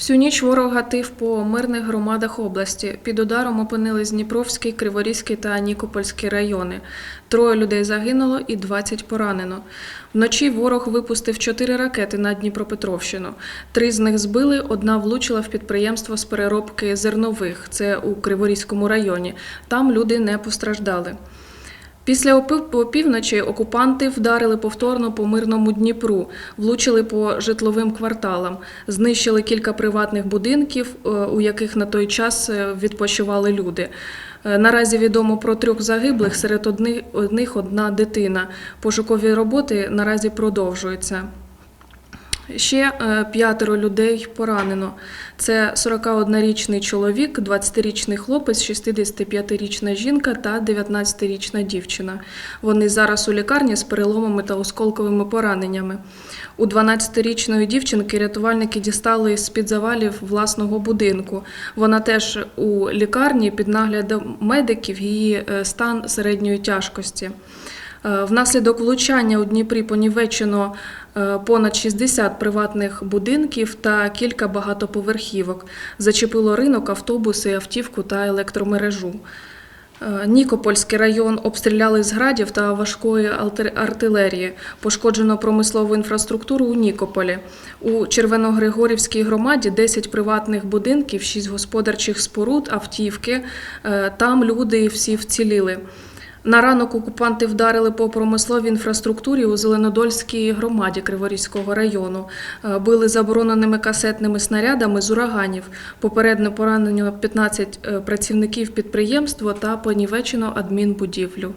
Всю ніч ворог гатив по мирних громадах області. Під ударом опинились Дніпровський, Криворізький та Нікопольський райони. Троє людей загинуло і 20 поранено. Вночі ворог випустив чотири ракети на Дніпропетровщину. Три з них збили, одна влучила в підприємство з переробки зернових. Це у Криворізькому районі. Там люди не постраждали. Після опівночі окупанти вдарили повторно по мирному Дніпру, влучили по житловим кварталам, знищили кілька приватних будинків, е, у яких на той час е, відпочивали люди. Е, Наразі відомо про трьох загиблих, серед одних одна дитина. Пошукові роботи наразі продовжуються. Ще е, п'ятеро людей поранено. Це 41-річний чоловік, 20-річний хлопець, 65-річна жінка та 19-річна дівчина. Вони зараз у лікарні з переломами та осколковими пораненнями. У 12-річної дівчинки рятувальники дістали з-під завалів власного будинку. Вона теж у лікарні під наглядом медиків, її е, стан середньої тяжкості. Е, Внаслідок влучання у Дніпрі понівечено е, понад 60 приватних будинків та кілька багатоповерхівок. Зачепило ринок, автобуси, автівку та електромережу. Е, Нікопольський район обстріляли з градів та важкої артилерії. Пошкоджено промислову інфраструктуру у Нікополі. У Червоногригорівській громаді 10 приватних будинків, 6 господарчих споруд, автівки. Там люди всі вціліли. На ранок окупанти вдарили по промисловій інфраструктурі у Зеленодольській громаді Криворізького району. Е, Били забороненими касетними снарядами з ураганів. Попередньо поранено 15 е, працівників підприємства та понівечено адмінбудівлю.